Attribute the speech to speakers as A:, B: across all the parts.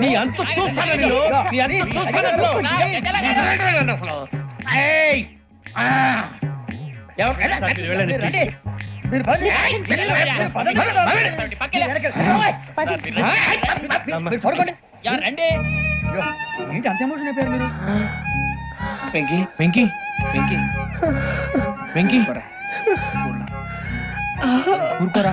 A: నీ అంతు చూస్తాను నేను? నీ అంతు చూస్తాను రండి. ఏంటి అంత ఎమోషన్ అయిపోయారు మీరు?
B: వెంకీ వెంకీ వెంకీ. వెంకీ. ఊరుకోరా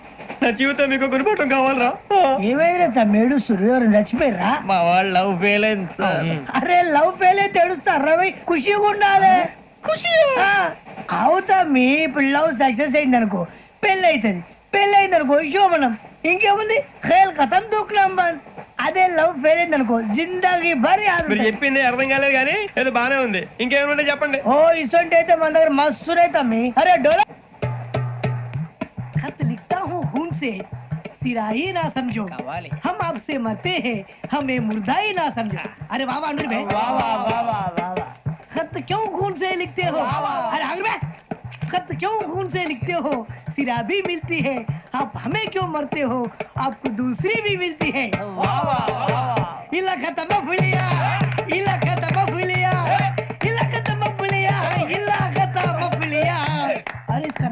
C: నా జీవితం మీకు గురిపటం కావాలరా.
D: ఏమైనా తమ్మేడు సూర్యవరం చచ్చిపోయిరా
B: మా వాళ్ళు లవ్ ఫెయిల్ అయింది సార్.
D: అరే లవ్ ఫెయిల్ అయితే ఏడుస్తారా భయ్ ఖుషిగా ఉండాలి. ఖుషి అవుతా మీ ఇప్పుడు లవ్ సక్సెస్ అయింది అనుకో పెళ్ళి అవుతుంది పెళ్ళి అయింది అనుకో శోభనం. ఇంకేముంది? ఖేల్ కథం దూకునాం బాన్. అదే లవ్ ఫెయిల్ అయింది అనుకో జిందాగీ భారీ
C: మీరు చెప్పింది అర్థం కాలేదు కానీ ఏదో బానే ఉంది. ఇంకేమైనా చెప్పండి.
D: ఓ ఇసొంటి అయితే మన దగ్గర మస్తు తమ్మి. అరే డోలా. खत लिखता हूँ खून से सिरा ही ना समझो। हम आपसे मरते हैं हमें मुर्दा ही ना समझो। अरे वाह वाह भाई। वाह वाह वाह वाह वाह वाह। खत क्यों खून से लिखते हो? अरे अनुर भाई खत क्यों खून से लिखते हो? सिरा भी मिलती है आप हमें क्यों मरते हो? आपको दूसरी भी मिलती है। वाह वाह वाह इला खत्म फुलिया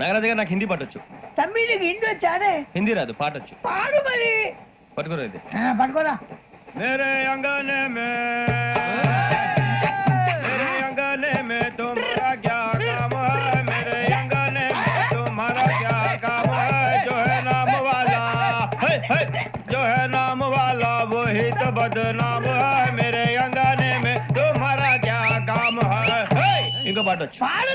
C: నాగరాజు గారు నాకు హిందీ పాటొచ్చు.
D: తమ్మి నీకు హిందీ వచ్చానే
C: హిందీ రాదు పాటొచ్చు.
D: పాడు మరి.
C: పట్టుకోరా
D: పట్టుకోరా.
C: బదనామ మేరే అంగనే మే క్యా కామ హై? పాటొచ్చు.
D: పాడు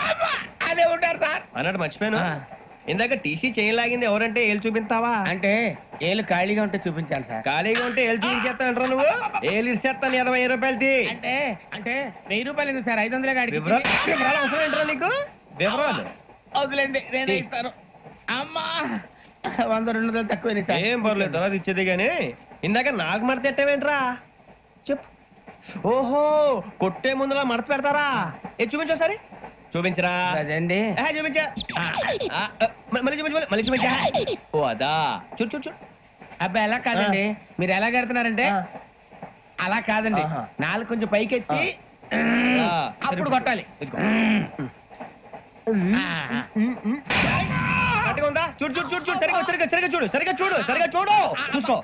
A: అదే ఉంటారు సార్.
C: అన్నట్టు మర్చిపోయాను. ఇందాక టీసీ చేయలాగింది ఎవరంటే ఏళ్ళు చూపిస్తావా?
A: అంటే ఏళ్ళు ఖాళీగా ఉంటే చూపించాలి సార్.
C: ఖాళీగా ఉంటే ఏళ్ళు చూపించేస్తానంటారా నువ్వు? ఏళ్ళు ఇచ్చేస్తాను ఇరవై రూపాయలది
A: అంటే అంటే వెయ్యి రూపాయలు ఎందుకు సార్? ఐదు వందలే కాడికి
C: వివరాలు వివరాలు అవసరం ఏంట్రా నీకు? వివరాలు.
A: వదిలేండి నేనే ఇస్తాను. అమ్మా వంద రెండు వందలు తక్కువ సార్.
C: ఏం పర్లేదు తర్వాత ఇచ్చేది కానీ ఇందాక నాకు మడత ఎట్టవేంట్రా? చెప్పు. ఓహో కొట్టే ముందులా మడత పెడతారా? ఏ చూపించు ఒకసారి. చూపించరా?
A: అదండి
C: చూపించా. మళ్ళీ చూపించు మళ్ళీ- మళ్ళీ చూపించా. ఓ అదా. చూడు చూడు చూడు.
A: అబ్బాయి ఎలా కాదండి. మీరు ఎలా కడుతున్నారంటే. అలా కాదండి. నాలుగు కొంచెం పైకెత్తి అప్పుడు. కొట్టాలి.
C: ఉందా? చూడు చూడు చూడు చూడు. సరిగా సరిగా సరిగా చూడు సరిగా చూడు సరిగా చూడు. చూసుకో.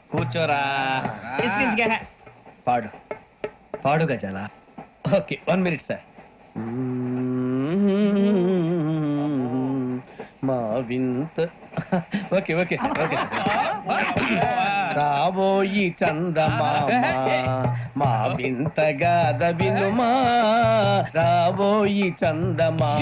C: కూర్చోరా. ఇసికించుకే. పాడు. పాడు గజాల?
A: Okay one minute sir. మా వింత. Okay okay okay. రాబోయి చందమామ. మా వింతగాద వినుమా. రాబోయి చందమామ.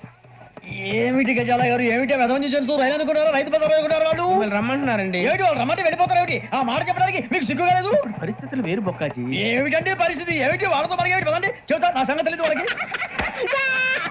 D: ఏమిటి గజాల గారు? ఏమిటి వెదవని చేస్తూ రైలు అనుకున్నారు? రైతు బజార్ అనుకున్నారు వాళ్ళు
A: మిమ్మల్ని రమ్మంటున్నారండి.
D: ఏమిటి వాళ్ళు రమ్మంటే వెళ్ళిపోతారు ఏమిటి? ఆ మాట చెప్పడానికి మీకు సిగ్గు కాలేదు?
A: పరిస్థితులు వేరు బొక్కాజీ.
D: ఏమిటంటే పరిస్థితి? ఏమిటి వాళ్ళతో మనకి ఏమిటి పదండి. చెబుతా నా సంగతి తెలియదు వాళ్ళకి.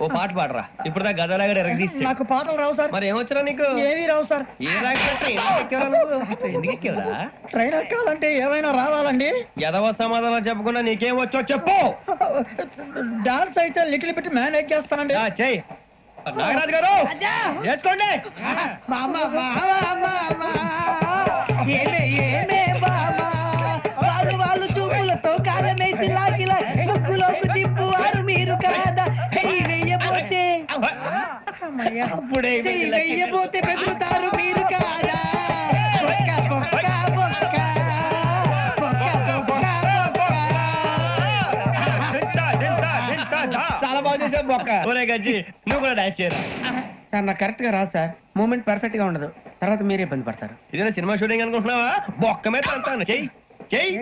C: ఓ పాట పాడరా. ఇప్పుడు దా ఎరగ తీసి
D: నాకు పాటలు రావు సార్.
C: మరి ఏమొచ్చరా నీకు?
D: ఏమీ రావు సార్.
C: ఏ ఎక్కేవరా
D: ట్రైన్ ఎక్కాలంటే ఏమైనా రావాలండి?
C: ఎదవ సమాధానం చెప్పకుండా నీకేం వచ్చో చెప్పు.
D: డాన్స్ అయితే లిటిల్ బిట్ మేనేజ్ చేస్తానండి
C: ఆ, చెయ్ నాగరాజు గారు! చేసుకోండి
D: మామ మామ మామ ఏమే
A: అప్పుడే
D: వెయ్యబోతే బెదురుతారు మీరు కాదా? బొక్క బొక్క బొక్క. బొక్క బొక్క బొక్క.
A: చాలా బాగా చేసావు బొక్క.
C: ఒరే గజ్జి నువ్వు కూడా డాన్స్ చేయరా?
A: సార్ నాకు కరెక్ట్గా రాదు సార్. మూమెంట్ పర్ఫెక్ట్గా ఉండదు. తర్వాత మీరే ఇబ్బంది పడతారు.
C: ఇదేనా సినిమా షూటింగ్ అనుకుంటున్నావా? బొక్క మీద అంతాను చెయ్యి చెయ్యి.